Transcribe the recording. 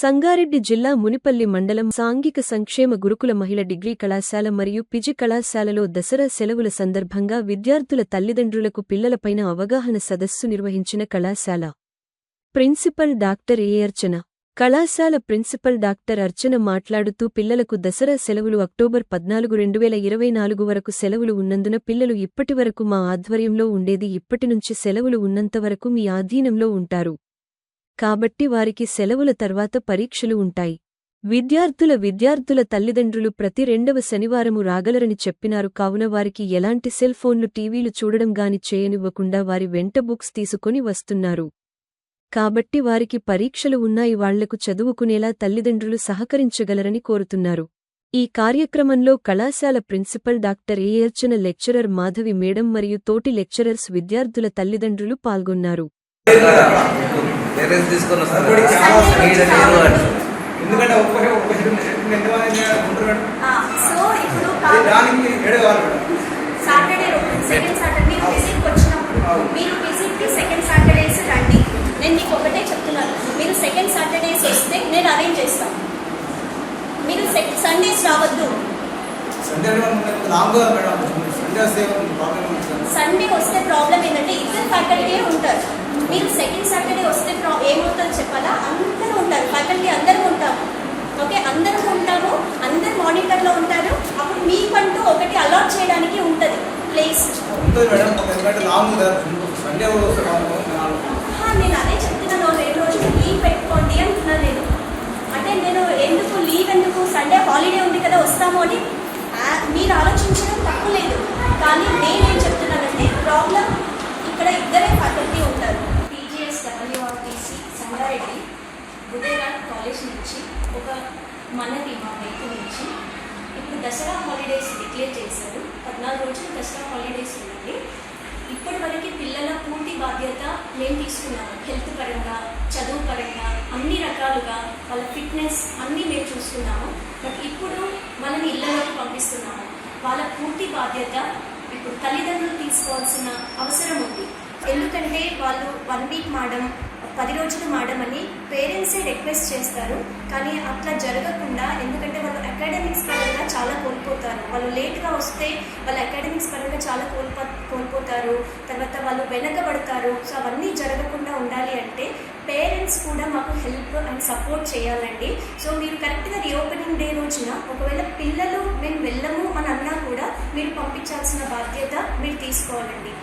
సంగారెడ్డి జిల్లా మునిపల్లి మండలం సాంఘిక సంక్షేమ గురుకుల మహిళ డిగ్రీ కళాశాల మరియు పిజి కళాశాలలో దసరా సెలవుల సందర్భంగా విద్యార్థుల తల్లిదండ్రులకు పిల్లలపైన అవగాహన సదస్సు నిర్వహించిన కళాశాల. Principal doctor A Archana. కళాశాల ప్రిన్సిపల్ డాక్టర్ అర్చన మాట్లాడుతూ పిల్లలకు దసరా సెలవులు అక్టోబర్ పద్నాలుగు రెండు వేల ఇరవై నాలుగు వరకు సెలవులు ఉన్నందున పిల్లలు ఇప్పటివరకు మా ఆధ్వర్యంలో ఉండేది ఇప్పటినుంచి సెలవులు ఉన్నంతవరకు మీ ఆధీనంలో ఉంటారు. కాబట్టి వారికి సెలవుల తర్వాత పరీక్షలు ఉంటాయి. విద్యార్థుల విద్యార్థుల తల్లిదండ్రులు ప్రతి రెండవ శనివారము రాగలరని చెప్పినారు కావున వారికి ఎలాంటి సెల్ ఫోన్లు టీవీలు చూడడం గాని చేయనివ్వకుండా వారి వెంట బుక్స్ తీసుకొని వస్తున్నారు. కాబట్టి వారికి పరీక్షలు ఉన్నాయి వాళ్ళకు చదువుకునేలా తల్లిదండ్రులు సహకరించగలరని కోరుతున్నారు. ఈ కార్యక్రమంలో కళాశాల ప్రిన్సిపల్ డాక్టర్ ఏయర్చన లెక్చరర్ మాధవి మేడం మరియు తోటి లెక్చరర్స్ విద్యార్థుల తల్లిదండ్రులు పాల్గొన్నారు. పేరెంట్స్ తీసుకొని అని. ఎందుకంటే సో ఇప్పుడు దానికి సాటర్డే సెకండ్ సాటర్డే మీరు విజిట్కి వచ్చినప్పుడు మీరు విజిట్కి సెకండ్ సాటర్డేస్ రండి. నేను మీకు ఒకటే చెప్తున్నాను. మీరు సెకండ్ సాటర్డేస్ వస్తే నేను అరేంజ్ చేస్తాను. మీరు సండేస్ రావద్దు. సండే వస్తే ప్రాబ్లం ఏంటంటే ఇద్దరు ఫ్యాకల్టీ ఉంటారు. మీరు సెకండ్ ఏమవుతుందో చెప్పాలా? అందరూ ఉంటారు. ఫ్యాకల్టీ అందరూ ఉంటాము ఓకే అందరూ ఉంటాము అందరు మానిటర్లో ఉంటారు. అప్పుడు మీకంటూ ఒకటి అలాట్ చేయడానికి ఉంటుంది. ప్లేస్ నేను అదే చెప్తున్నాను. రెండు రోజులు లీవ్ పెట్టుకోండి అంటున్నా నేను. అంటే నేను ఎందుకు లీవ్ ఎందుకు? సండే హాలిడే ఉంది కదా వస్తాము అని. మీరు ఆలోచించడం తప్పు లేదు. కానీ నేనేం చెప్తున్నానంటే ప్రాబ్లం ఇక్కడ ఇద్దరే ఫ్యాకల్టీ ఉంటారు. సంగారెడ్డి బుధేరాట్ కాలేజ్ నుంచి ఒక మనవి మా వైపు నుంచి ఇప్పుడు దసరా హాలిడేస్ డిక్లేర్ చేశారు. పద్నాలుగు రోజులు దసరా హాలిడేస్ ఉన్నాయి ఇప్పటి వరకు పిల్లల పూర్తి బాధ్యత మేము తీసుకున్నాము హెల్త్ పరంగా చదువు పరంగా అన్ని రకాలుగా వాళ్ళ ఫిట్నెస్ అన్నీ మేము చూసుకున్నాము బట్ ఇప్పుడు మనని ఇళ్ళలోకి పంపిస్తున్నాము వాళ్ళ పూర్తి బాధ్యత ఇప్పుడు తల్లిదండ్రులు తీసుకోవాల్సిన అవసరం ఉంది. ఎందుకంటే వాళ్ళు వన్ వీక్ మాడం పది రోజులు మాడమని పేరెంట్సే రిక్వెస్ట్ చేస్తారు. కానీ అట్లా జరగకుండా ఎందుకంటే వాళ్ళు అకాడమిక్స్ పరంగా చాలా కోల్పోతారు. వాళ్ళు లేట్గా వస్తే వాళ్ళ అకాడమిక్స్ పరంగా చాలా కోల్పో కోల్పోతారు. తర్వాత వాళ్ళు వెనకబడతారు. సో అవన్నీ జరగకుండా ఉండాలి అంటే పేరెంట్స్ కూడా మాకు హెల్ప్ అండ్ సపోర్ట్ చేయాలండి. సో మీరు కరెక్ట్గా రీఓపెనింగ్ డే రోజున ఒకవేళ పిల్లలు మేము వెళ్ళము అని అన్నా కూడా మీరు పంపించాల్సిన బాధ్యత మీరు తీసుకోవాలండి.